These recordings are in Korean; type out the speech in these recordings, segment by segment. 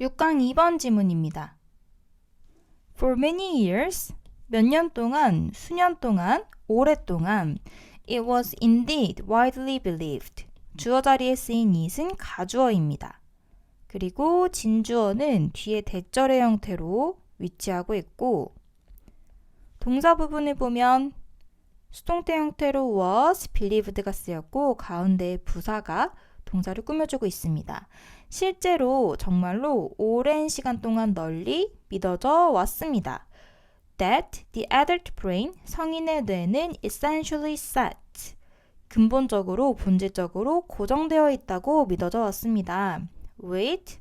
6강 2번 지문입니다. For many years, 몇 년 동안, 수년 동안, 오랫동안 It was indeed widely believed. 주어 자리에 쓰인 it은 가주어입니다. 그리고 진주어는 뒤에 대절의 형태로 위치하고 있고 동사 부분을 보면 수동태 형태로 was believed가 쓰였고 가운데에 부사가 동사를 꾸며주고 있습니다. 실제로 정말로 오랜 시간 동안 널리 믿어져 왔습니다. That the adult brain, 성인의 뇌는 essentially set, 근본적으로, 본질적으로 고정되어 있다고 믿어져 왔습니다. With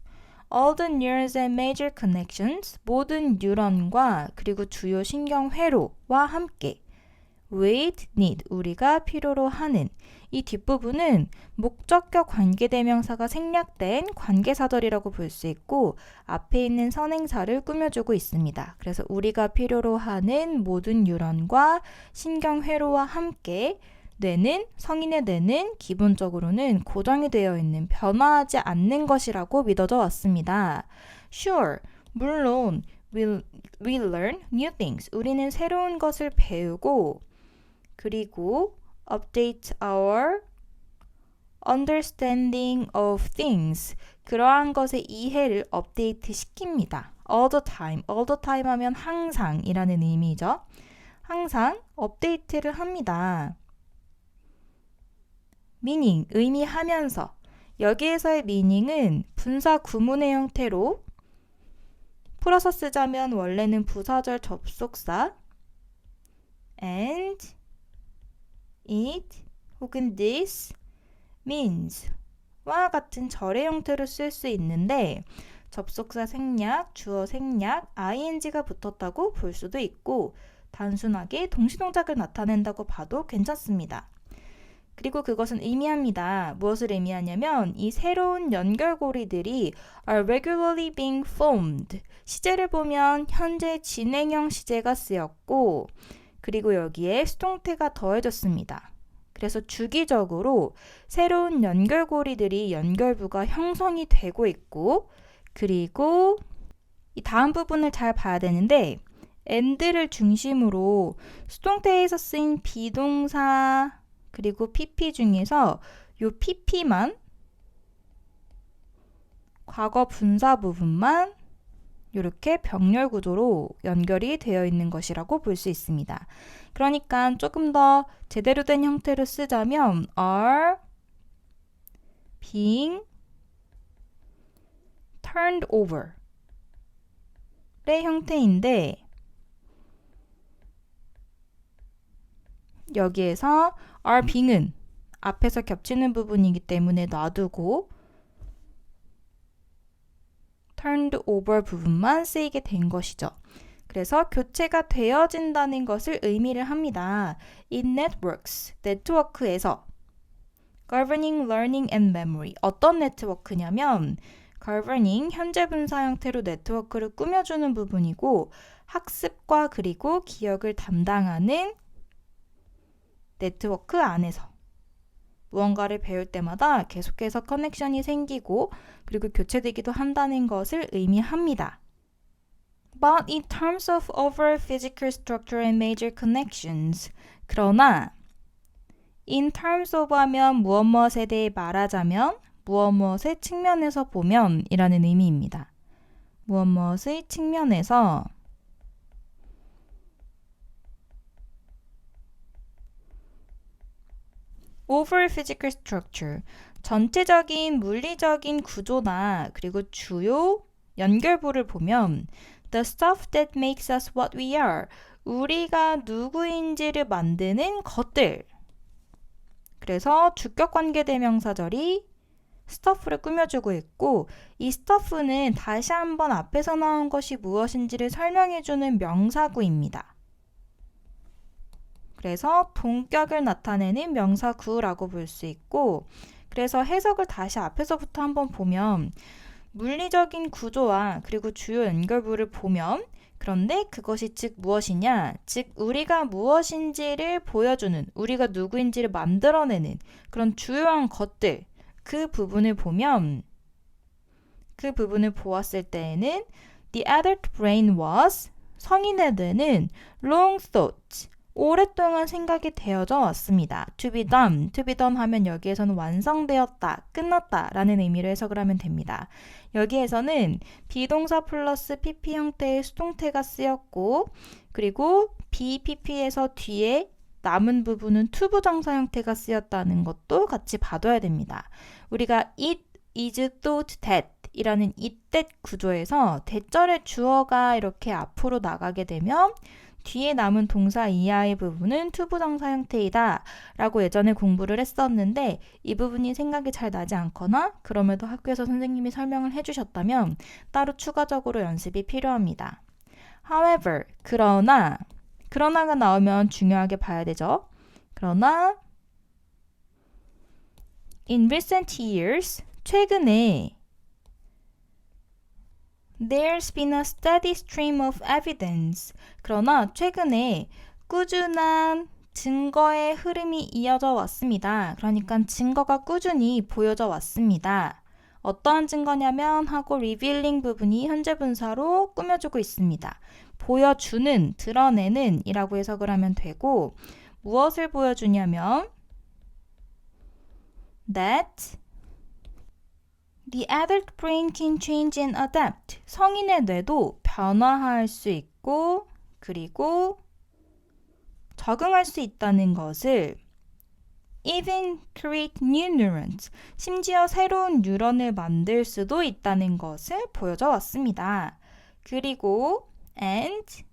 all the neurons and major connections, 모든 뉴런과 그리고 주요 신경 회로와 함께 with need, 우리가 필요로 하는 이 뒷부분은 목적격 관계대명사가 생략된 관계사절이라고 볼 수 있고 앞에 있는 선행사를 꾸며주고 있습니다. 그래서 우리가 필요로 하는 모든 뉴런과 신경회로와 함께 뇌는 성인의 뇌는 기본적으로는 고정이 되어 있는 변화하지 않는 것이라고 믿어져 왔습니다. Sure, 물론 we, we learn new things. 우리는 새로운 것을 배우고 그리고 update our understanding of things. 그러한 것의 이해를 업데이트 시킵니다. all the time. all the time 하면 항상이라는 의미죠. 항상 업데이트를 합니다. meaning, 의미하면서. 여기에서의 meaning은 분사 구문의 형태로 풀어서 쓰자면 원래는 부사절 접속사 and it 혹은 this means 와 같은 절의 형태로 쓸 수 있는데 접속사 생략, 주어 생략, ing가 붙었다고 볼 수도 있고 단순하게 동시동작을 나타낸다고 봐도 괜찮습니다. 그리고 그것은 의미합니다. 무엇을 의미하냐면 이 새로운 연결고리들이 are regularly being formed. 시제를 보면 현재 진행형 시제가 쓰였고 그리고 여기에 수동태가 더해졌습니다. 그래서 주기적으로 새로운 연결고리들이 연결부가 형성이 되고 있고 그리고 이 다음 부분을 잘 봐야 되는데 and를 중심으로 수동태에서 쓰인 비동사 그리고 pp 중에서 요 pp만 과거 분사 부분만 이렇게 병렬 구조로 연결이 되어 있는 것이라고 볼 수 있습니다. 그러니까 조금 더 제대로 된 형태로 쓰자면 are being turned over 의 형태인데 여기에서 are being은 앞에서 겹치는 부분이기 때문에 놔두고 turned over 부분만 쓰이게 된 것이죠. 그래서 교체가 되어진다는 것을 의미를 합니다. In networks, 네트워크에서 governing learning and memory 어떤 네트워크냐면 governing 현재 분사 형태로 네트워크를 꾸며주는 부분이고 학습과 그리고 기억을 담당하는 네트워크 안에서 무언가를 배울 때마다 계속해서 커넥션이 생기고 그리고 교체되기도 한다는 것을 의미합니다. But in terms of overall physical structure and major connections. 그러나 in terms of 하면 무엇 무엇에 대해 말하자면 무엇 무엇의 측면에서 보면 이라는 의미입니다. 무엇 무엇의 측면에서 overall physical structure 전체적인 물리적인 구조나 그리고 주요 연결부를 보면 the stuff that makes us what we are 우리가 누구인지를 만드는 것들 그래서 주격 관계 대명사절이 stuff를 꾸며주고 있고 이 stuff는 다시 한번 앞에서 나온 것이 무엇인지를 설명해주는 명사구입니다. 그래서 동격을 나타내는 명사구라고 볼 수 있고 그래서 해석을 다시 앞에서부터 한번 보면 물리적인 구조와 그리고 주요 연결부를 보면 그런데 그것이 즉 무엇이냐? 즉 우리가 무엇인지를 보여주는 우리가 누구인지를 만들어내는 그런 주요한 것들 그 부분을 보면 그 부분을 보았을 때에는 the adult brain was 성인의 뇌는 long thought 오랫동안 생각이 되어져 왔습니다. to be done, to be done 하면 여기에서는 완성되었다, 끝났다 라는 의미로 해석을 하면 됩니다. 여기에서는 비동사 플러스 pp 형태의 수동태가 쓰였고 그리고 BPP에서 뒤에 남은 부분은 투부정사 형태가 쓰였다는 것도 같이 봐둬야 됩니다. 우리가 it is thought that 이라는 이때 구조에서 대절의 주어가 이렇게 앞으로 나가게 되면 뒤에 남은 동사 이하의 부분은 투부정사 형태이다 라고 예전에 공부를 했었는데 이 부분이 생각이 잘 나지 않거나 그럼에도 학교에서 선생님이 설명을 해주셨다면 따로 추가적으로 연습이 필요합니다. However, 그러나 그러나가 나오면 중요하게 봐야 되죠. 그러나 in recent years 최근에 There's been a steady stream of evidence. 그러나 최근에 꾸준한 증거의 흐름이 이어져 왔습니다. 그러니까 증거가 꾸준히 보여져 왔습니다. 어떠한 증거냐면 하고 revealing 부분이 현재 분사로 꾸며주고 있습니다. 보여주는, 드러내는 이라고 해석을 하면 되고 무엇을 보여주냐면 that The adult brain can change and adapt. 성인의 뇌도 변화할 수 있고 그리고 적응할 수 있다는 것을 even create new neurons. 심지어 새로운 뉴런을 만들 수도 있다는 것을 보여줘 왔습니다. 그리고 and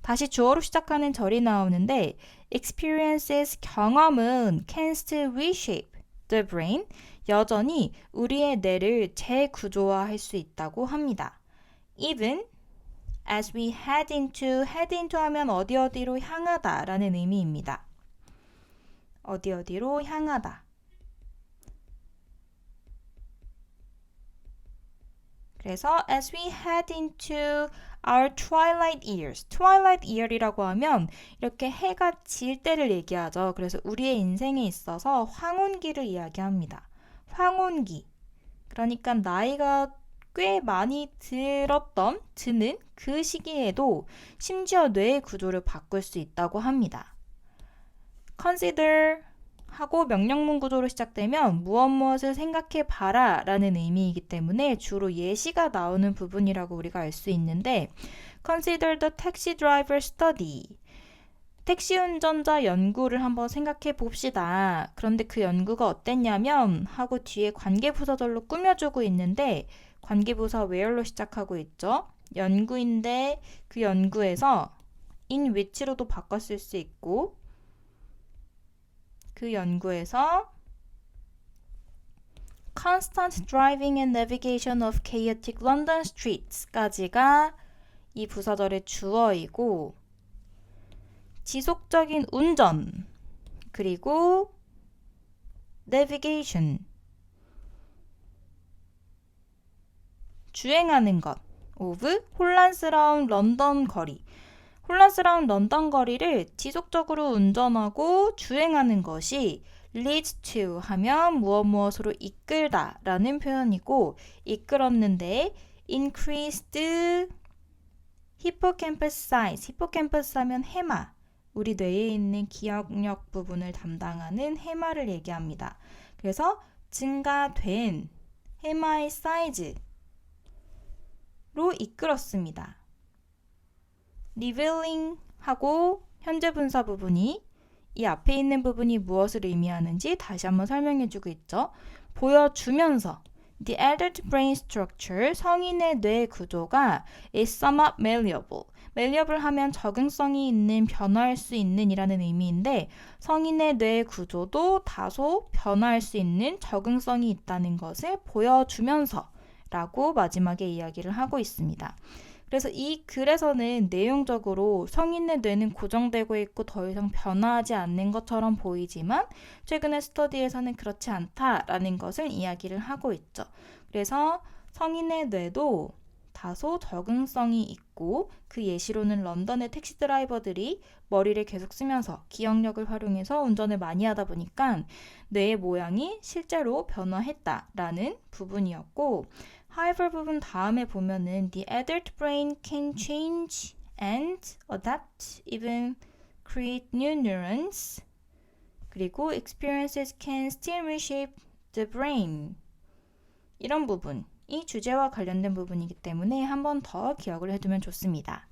다시 주어로 시작하는 절이 나오는데 experiences 경험은 can still reshape the brain 여전히 우리의 뇌를 재구조화할 수 있다고 합니다. Even as we head into, head into 하면 어디 어디로 향하다 라는 의미입니다. 어디 어디로 향하다. 그래서 as we head into our twilight years. twilight year이라고 하면 이렇게 해가 질 때를 얘기하죠. 그래서 우리의 인생에 있어서 황혼기를 이야기합니다. 황혼기. 그러니까 나이가 꽤 많이 들었던 드는 그 시기에도 심지어 뇌의 구조를 바꿀 수 있다고 합니다. consider 하고 명령문 구조로 시작되면 무엇 무엇을 생각해 봐라 라는 의미이기 때문에 주로 예시가 나오는 부분이라고 우리가 알 수 있는데 consider the taxi driver study 택시 운전자 연구를 한번 생각해 봅시다. 그런데 그 연구가 어땠냐면 하고 뒤에 관계부사절로 꾸며주고 있는데 관계부사 where로 시작하고 있죠. 연구인데 그 연구에서 in which로도 바꿨을 수 있고 그 연구에서 constant driving and navigation of chaotic London streets까지가 이 부사절의 주어이고 지속적인 운전 그리고 navigation 주행하는 것 of 혼란스러운 런던 거리. 혼란스러운 런던 거리를 지속적으로 운전하고 주행하는 것이 leads to 하면 무엇 무엇으로 이끌다 라는 표현이고 이끌었는데 increased hippocampus size. hippocampus 하면 해마 우리 뇌에 있는 기억력 부분을 담당하는 해마를 얘기합니다. 그래서 증가된 해마의 사이즈로 이끌었습니다. revealing 하고 현재 분사 부분이 이 앞에 있는 부분이 무엇을 의미하는지 다시 한번 설명해 주고 있죠. 보여주면서 The adult brain structure, 성인의 뇌 구조가 is somewhat malleable. Malleable 하면 적응성이 있는, 변화할 수 있는 이라는 의미인데 성인의 뇌 구조도 다소 변화할 수 있는 적응성이 있다는 것을 보여주면서 라고 마지막에 이야기를 하고 있습니다. 그래서 이 글에서는 내용적으로 성인의 뇌는 고정되고 있고 더 이상 변화하지 않는 것처럼 보이지만 최근의 스터디에서는 그렇지 않다라는 것을 이야기를 하고 있죠. 그래서 성인의 뇌도 다소 적응성이 있고 그 예시로는 런던의 택시 드라이버들이 머리를 계속 쓰면서 기억력을 활용해서 운전을 많이 하다 보니까 뇌의 모양이 실제로 변화했다라는 부분이었고 however 부분 다음에 보면은 the adult brain can change and adapt even create new neurons 그리고 experiences can still reshape the brain 이런 부분 이 주제와 관련된 부분이기 때문에 한 번 더 기억을 해두면 좋습니다.